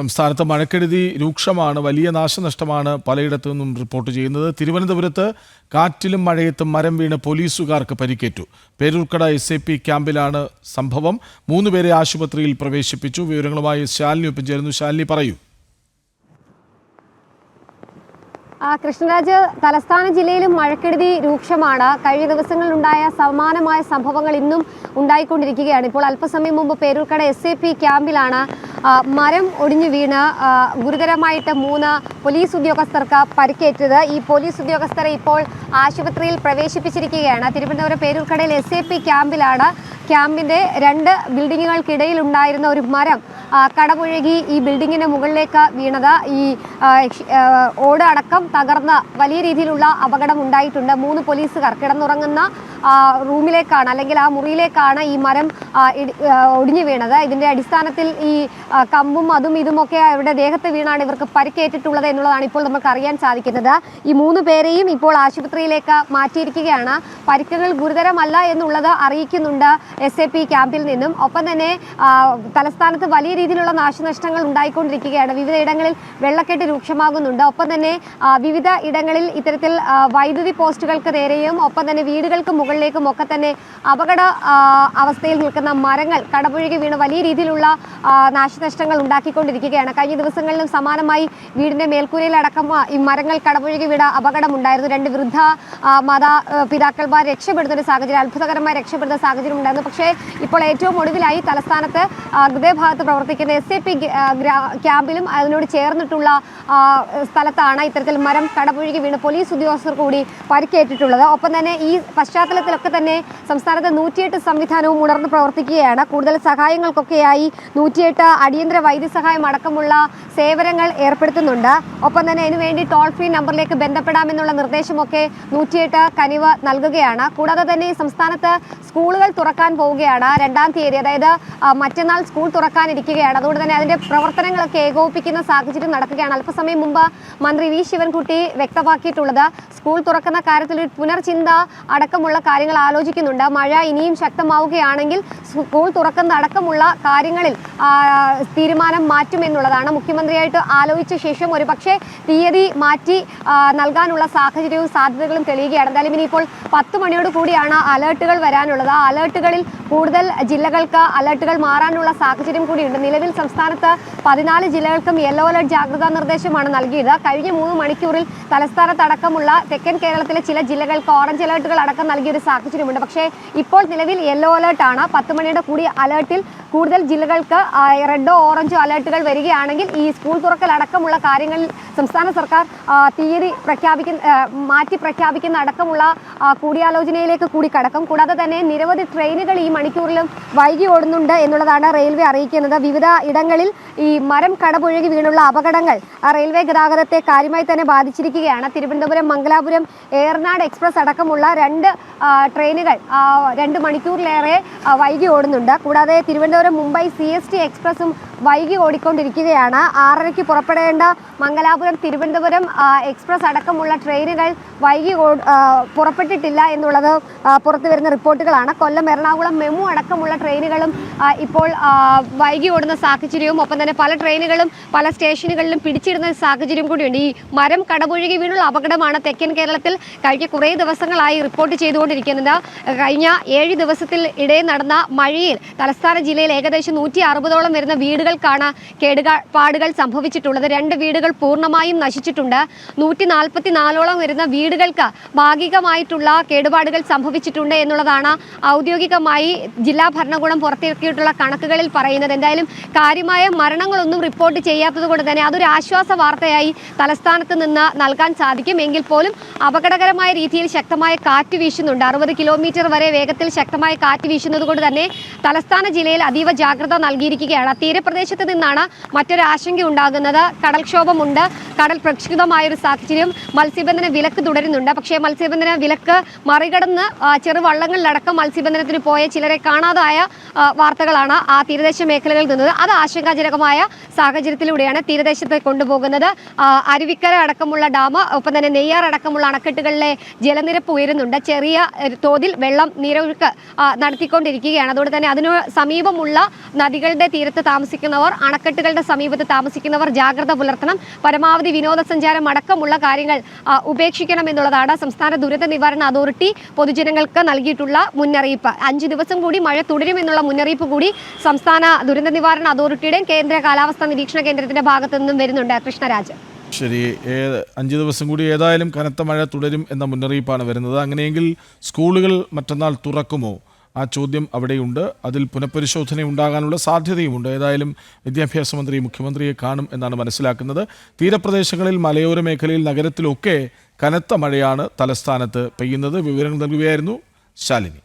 സംസ്ഥാനത്ത് മഴക്കെടുതി രൂക്ഷമാണ് വലിയ നാശനഷ്ടമാണ് പലയിടത്തു നിന്നും റിപ്പോർട്ട് ചെയ്യുന്നത്. തിരുവനന്തപുരത്ത് കാറ്റിലും മഴയത്തും മരം വീണ് പോലീസുകാർക്ക് പരിക്കേറ്റു. പേരൂർക്കട എസ് എ പി ക്യാമ്പിലാണ് സംഭവം. മൂന്നുപേരെ ആശുപത്രിയിൽ പ്രവേശിപ്പിച്ചു. വിവരങ്ങളുമായി ശാലിനി ഒപ്പം ചേരുന്നു. ശാലിനി പറയൂ. കൃഷ്ണരാജ് തലസ്ഥാന ജില്ലയിലും മഴക്കെടുതി രൂക്ഷമാണ്. കഴിഞ്ഞ ദിവസങ്ങളിലുണ്ടായ സമാനമായ സംഭവങ്ങൾ ഇന്നും ഉണ്ടായിക്കൊണ്ടിരിക്കുകയാണ്. ഇപ്പോൾ അല്പസമയം മുമ്പ് പേരൂർക്കട എസ് എ പി ക്യാമ്പിലാണ് മരം ഒടിഞ്ഞു വീണ് ഗുരുതരമായിട്ട് മൂന്ന് പോലീസ് ഉദ്യോഗസ്ഥർക്ക് പരിക്കേറ്റത്. ഈ പോലീസ് ഉദ്യോഗസ്ഥരെ ഇപ്പോൾ ആശുപത്രിയിൽ പ്രവേശിപ്പിച്ചിരിക്കുകയാണ്. തിരുവനന്തപുരം പേരൂർക്കടയിൽ എസ് എ പി ക്യാമ്പിലാണ്. ക്യാമ്പിന്റെ രണ്ട് ബിൽഡിങ്ങുകൾക്കിടയിൽ ഉണ്ടായിരുന്ന ഒരു മരം കടപുഴകി ഈ ബിൽഡിങ്ങിന് മുകളിലേക്ക് വീണത്. ഈ ഓട് അടക്കം തകർന്ന് വലിയ രീതിയിലുള്ള അപകടം ഉണ്ടായിട്ടുണ്ട്. മൂന്ന് പോലീസുകാർ കിടന്നുറങ്ങുന്ന റൂമിലേക്കാണ് അല്ലെങ്കിൽ ആ മുറിയിലേക്കാണ് ഈ മരം ഒടിഞ്ഞു വീണത്. ഇതിന്റെ അടിസ്ഥാനത്തിൽ ഈ കമ്പും അതും ഇതുമൊക്കെ അവരുടെ ദേഹത്ത് വീണാണ് ഇവർക്ക് പരിക്കേറ്റിട്ടുള്ളത് എന്നുള്ളതാണ് ഇപ്പോൾ നമുക്ക് അറിയാൻ സാധിക്കുന്നത്. ഈ മൂന്ന് പേരെയും ഇപ്പോൾ ആശുപത്രിയിലേക്ക് മാറ്റിയിരിക്കുകയാണ്. പരിക്കുകൾ ഗുരുതരമല്ല എന്നുള്ളത് അറിയിക്കുന്നുണ്ട് എസ് എ പി ക്യാമ്പിൽ നിന്നും. ഒപ്പം തന്നെ തലസ്ഥാനത്ത് വലിയ രീതിയിലുള്ള നാശനഷ്ടങ്ങൾ ഉണ്ടായിക്കൊണ്ടിരിക്കുകയാണ്. വിവിധ ഇടങ്ങളിൽ വെള്ളക്കെട്ട് രൂക്ഷമാകുന്നുണ്ട്. ഒപ്പം തന്നെ വിവിധ ഇടങ്ങളിൽ ഇത്തരത്തിൽ വൈദ്യുതി പോസ്റ്റുകൾക്ക് നേരെയും ഒപ്പം തന്നെ വീടുകൾക്ക് മുകളിലേക്കും ഒക്കെ തന്നെ അപകട അവസ്ഥയിൽ നിൽക്കുന്ന മരങ്ങൾ കടപുഴകി വീണ് വലിയ രീതിയിലുള്ള നാശനഷ്ടങ്ങൾ ഉണ്ടാക്കിക്കൊണ്ടിരിക്കുകയാണ്. കഴിഞ്ഞ ദിവസങ്ങളിലും സമാനമായി വീടിന്റെ മേൽക്കൂരയിലടക്കം ഈ മരങ്ങൾ കടപുഴകി വീട് അപകടമുണ്ടായിരുന്നു. രണ്ട് വൃദ്ധ മാതാ പിതാക്കന്മാർ രക്ഷപ്പെടുന്ന ഒരു സാഹചര്യം അത്ഭുതകരമായി രക്ഷപ്പെടുന്ന സാഹചര്യം ഉണ്ടായിരുന്നു. പക്ഷേ ഇപ്പോൾ ഏറ്റവും ഒടുവിലായി തലസ്ഥാനത്ത് ഹൃദയഭാഗത്ത് പ്രവർത്തിക്കുന്ന എസ് എ പി ക്യാമ്പിലും അതിനോട് ചേർന്നിട്ടുള്ള സ്ഥലത്താണ് ഇത്തരത്തിൽ മരം കടപുഴകി വീണ് പോലീസ് ഉദ്യോഗസ്ഥർ കൂടി പരിക്കേറ്റിട്ടുള്ളത്. ഒപ്പം തന്നെ ഈ പശ്ചാത്തലത്തിലൊക്കെ തന്നെ സംസ്ഥാനത്തെ നൂറ്റിയെട്ട് സംവിധാനവും ഉണർന്ന് പ്രവർത്തിക്കുകയാണ്. കൂടുതൽ സഹായങ്ങൾക്കൊക്കെയായി നൂറ്റിയെട്ട് അടിയന്തര വൈദ്യസഹായം അടക്കമുള്ള സേവനങ്ങൾ ഏർപ്പെടുത്തുന്നുണ്ട്. ഒപ്പം തന്നെ അതിനുവേണ്ടി ടോൾ ഫ്രീ നമ്പറിലേക്ക് ബന്ധപ്പെടാമെന്നുള്ള നിർദ്ദേശമൊക്കെ നൂറ്റിയെട്ട് കനിവ് നൽകുകയാണ്. കൂടാതെ തന്നെ സംസ്ഥാനത്ത് സ്കൂളുകൾ തുറക്കാൻ പോവുകയാണ്. രണ്ടാം തീയതി അതായത് മറ്റന്നാൾ സ്കൂൾ തുറക്കാനിരിക്കുകയാണ്. അതുകൊണ്ട് തന്നെ അതിന്റെ പ്രവർത്തനങ്ങളൊക്കെ ഏകോപിപ്പിക്കുന്ന സാഹചര്യം നടക്കുകയാണ്. അല്പസമയം മുമ്പ് മന്ത്രി വി. ശിവൻകുട്ടി വ്യക്തമാക്കിയിട്ടുള്ളത്. സ്കൂൾ തുറക്കുന്ന കാര്യത്തിൽ ഒരു പുനർചിന്ത അടക്കമുള്ള കാര്യങ്ങൾ ആലോചിക്കുന്നുണ്ട്. മഴ ഇനിയും ശക്തമാവുകയാണെങ്കിൽ സ്കൂൾ തുറക്കുന്ന അടക്കമുള്ള കാര്യങ്ങളിൽ തീരുമാനം മാറ്റുമെന്നുള്ളതാണ്. മുഖ്യമന്ത്രിയായിട്ട് ആലോചിച്ച ശേഷം ഒരു പക്ഷേ തീയതി മാറ്റി നൽകാനുള്ള സാഹചര്യവും സാധ്യതകളും തെളിയുകയാണ്. എന്തായാലും ഇനിയിപ്പോൾ പത്ത് മണിയോട് കൂടിയാണ് അലേർട്ടുകൾ വരാനുള്ളത്. ആ അലേർട്ടുകളിൽ കൂടുതൽ ജില്ലകൾക്ക് അലേർട്ടുകൾ മാറാനുള്ള സാഹചര്യം കൂടിയുണ്ട്. നിലവിൽ സംസ്ഥാനത്ത് പതിനാല് ജില്ലകൾക്കും യെല്ലോ അലർട്ട് ജാഗ്രതാ നിർദ്ദേശമാണ് നൽകിയത്. കഴിഞ്ഞ മൂന്ന് മണിക്കൂറിൽ തലസ്ഥാനത്തടക്കമുള്ള തെക്കൻ കേരളത്തിലെ ചില ജില്ലകൾക്ക് ഓറഞ്ച് അലേർട്ടുകൾ അടക്കം നൽകിയ ഒരു സാഹചര്യമുണ്ട്. പക്ഷേ ഇപ്പോൾ നിലവിൽ യെല്ലോ അലേർട്ടാണ്. പത്ത് മണിയുടെ കൂടി അലേർട്ടിൽ കൂടുതൽ ജില്ലകൾക്ക് റെഡോ ഓറഞ്ചോ അലേർട്ടുകൾ വരികയാണെങ്കിൽ ഈ സ്കൂൾ തുറക്കലടക്കമുള്ള കാര്യങ്ങളിൽ സംസ്ഥാന സർക്കാർ തീയതി പ്രഖ്യാപിക്കുന്ന മാറ്റി പ്രഖ്യാപിക്കുന്ന അടക്കമുള്ള കൂടിയാലോചനയിലേക്ക് കൂടി കടക്കും. കൂടാതെ തന്നെ നിരവധി ട്രെയിനുകൾ ഈ മണിക്കൂറിലും വൈകി ഓടുന്നുണ്ട് എന്നുള്ളതാണ് റെയിൽവേ അറിയിക്കുന്നത്. വിവിധ ഇടങ്ങളിൽ ഈ മരം കടപുഴകി വീണുള്ള അപകടങ്ങൾ റെയിൽവേ ഗതാഗതത്തെ കാര്യമായി തന്നെ ബാധിച്ചിരിക്കുകയാണ്. തിരുവനന്തപുരം മംഗലാപുരം ഏറനാട് എക്സ്പ്രസ് അടക്കമുള്ള രണ്ട് ട്രെയിനുകൾ രണ്ട് മണിക്കൂറിലേറെ വൈകി ഓടുന്നുണ്ട്. കൂടാതെ Thiruvananthapuram Mumbai C S T എക്സ്പ്രസും വൈകി ഓടിക്കൊണ്ടിരിക്കുകയാണ്. ആറരയ്ക്ക് പുറപ്പെടേണ്ട മംഗലാപുരം തിരുവനന്തപുരം എക്സ്പ്രസ് അടക്കമുള്ള ട്രെയിനുകൾ വൈകി പുറപ്പെട്ടിട്ടില്ല എന്നുള്ളത് പുറത്തു വരുന്ന റിപ്പോർട്ടുകളാണ്. കൊല്ലം എറണാകുളം മെമു അടക്കമുള്ള ട്രെയിനുകളും ഇപ്പോൾ വൈകി ഓടുന്ന സാഹചര്യവും ഒപ്പം തന്നെ പല ട്രെയിനുകളും പല സ്റ്റേഷനുകളിലും പിടിച്ചിടുന്ന സാഹചര്യം കൂടിയുണ്ട്. ഈ മരം കടപുഴകി വീണുള്ള അപകടമാണ് തെക്കൻ കേരളത്തിൽ കഴിഞ്ഞ കുറേ ദിവസങ്ങളായി റിപ്പോർട്ട് ചെയ്തുകൊണ്ടിരിക്കുന്നത്. കഴിഞ്ഞ ഏഴ് ദിവസത്തിൽ ഇടയിൽ നടന്ന മഴയിൽ തലസ്ഥാന ജില്ലയിൽ ഏകദേശം നൂറ്റി അറുപതോളം വരുന്ന വീടുകൾക്കാണ് കേടുപാടുകൾ സംഭവിച്ചിട്ടുള്ളത്. രണ്ട് വീടുകൾ പൂർണമായും നശിച്ചിട്ടുണ്ട്. നൂറ്റി നാൽപ്പത്തി നാലോളം വരുന്ന വീടുകൾക്ക് ഭാഗികമായിട്ടുള്ള കേടുപാടുകൾ സംഭവിച്ചിട്ടുണ്ട് എന്നുള്ളതാണ് ഔദ്യോഗികമായി ജില്ലാ ഭരണകൂടം പുറത്തിറക്കിയിട്ടുള്ള കണക്കുകളിൽ പറയുന്നത്. എന്തായാലും കാര്യമായ മരണങ്ങളൊന്നും റിപ്പോർട്ട് ചെയ്യാത്തത് കൊണ്ട് തന്നെ അതൊരു ആശ്വാസ വാർത്തയായി തലസ്ഥാനത്ത് നിന്ന് നൽകാൻ സാധിക്കും. എങ്കിൽ പോലും അപകടകരമായ രീതിയിൽ ശക്തമായ കാറ്റ് വീശുന്നുണ്ട്. അറുപത് കിലോമീറ്റർ വരെ വേഗത്തിൽ ശക്തമായ കാറ്റ് വീശുന്നത് കൊണ്ട് തന്നെ തലസ്ഥാന ജില്ലയിൽ അതീവ ജാഗ്രത നൽകിയിരിക്കുകയാണ്. തീരപ്രദേശത്ത് നിന്നാണ് മറ്റൊരു ആശങ്ക ഉണ്ടാകുന്നത്. കടൽക്ഷോഭമുണ്ട്. കടൽ പ്രക്ഷുബ്ധമായ ഒരു സാഹചര്യം. മത്സ്യബന്ധന വിലക്ക് തുടങ്ങി തുടരുന്നുണ്ട്. പക്ഷേ മത്സ്യബന്ധന വിലക്ക് മറികടന്ന് ചെറുവള്ളങ്ങളിലടക്കം മത്സ്യബന്ധനത്തിന് പോയ ചിലരെ കാണാതായ വാർത്തകളാണ് ആ തീരദേശ മേഖലകളിൽ നിന്നത്. അത് ആശങ്കാജനകമായ സാഹചര്യത്തിലൂടെയാണ് തീരദേശത്ത് കൊണ്ടുപോകുന്നത്. അരുവിക്കര അടക്കമുള്ള ഡാം ഒപ്പം തന്നെ നെയ്യാർ അടക്കമുള്ള അണക്കെട്ടുകളിലെ ജലനിരപ്പ് ഉയരുന്നുണ്ട്. ചെറിയ തോതിൽ വെള്ളം നീരൊഴുക്ക് നടത്തിക്കൊണ്ടിരിക്കുകയാണ്. അതുകൊണ്ട് തന്നെ അതിനു സമീപമുള്ള നദികളുടെ തീരത്ത് താമസിക്കുന്നവർ അണക്കെട്ടുകളുടെ സമീപത്ത് താമസിക്കുന്നവർ ജാഗ്രത പുലർത്തണം. പരമാവധി വിനോദസഞ്ചാരം അടക്കമുള്ള കാര്യങ്ങൾ ഉപേക്ഷിക്കണം എന്നുള്ളതാണ് സംസ്ഥാന ദുരന്ത നിവാരണ അതോറിറ്റി പൊതുജനങ്ങൾക്ക് നൽകിയിട്ടുള്ള മുന്നറിയിപ്പ്. അഞ്ച് ദിവസം കൂടി മഴ തുടരുമെന്നുള്ള മുന്നറിയിപ്പ് കൂടി സംസ്ഥാന ദുരന്ത നിവാരണ അതോറിറ്റിയുടെയും കേന്ദ്ര കാലാവസ്ഥാ നിരീക്ഷണ കേന്ദ്രത്തിന്റെ ഭാഗത്തു നിന്നും വരുന്നുണ്ട്. കൃഷ്ണരാജ്. ശരി അഞ്ച് ദിവസം കൂടി ഏതായാലും കനത്ത മഴ തുടരും എന്ന മുന്നറിയിപ്പാണ് വരുന്നത്. അങ്ങനെയെങ്കിൽ സ്കൂളുകൾ മറ്റന്നാൾ തുറക്കുമോ? ആ ചോദ്യം അവിടെയുണ്ട്. അതിൽ പുനഃപരിശോധന ഉണ്ടാകാനുള്ള സാധ്യതയുമുണ്ട്. ഏതായാലും വിദ്യാഭ്യാസ മന്ത്രി മുഖ്യമന്ത്രിയെ കാണും എന്നാണ് മനസ്സിലാക്കുന്നത്. തീരപ്രദേശങ്ങളിൽ മലയോര മേഖലയിൽ നഗരത്തിലൊക്കെ കനത്ത മഴയാണ് തലസ്ഥാനത്ത് പെയ്യുന്നത്. വിവരങ്ങൾ നൽകുകയായിരുന്നു ശാലിനി.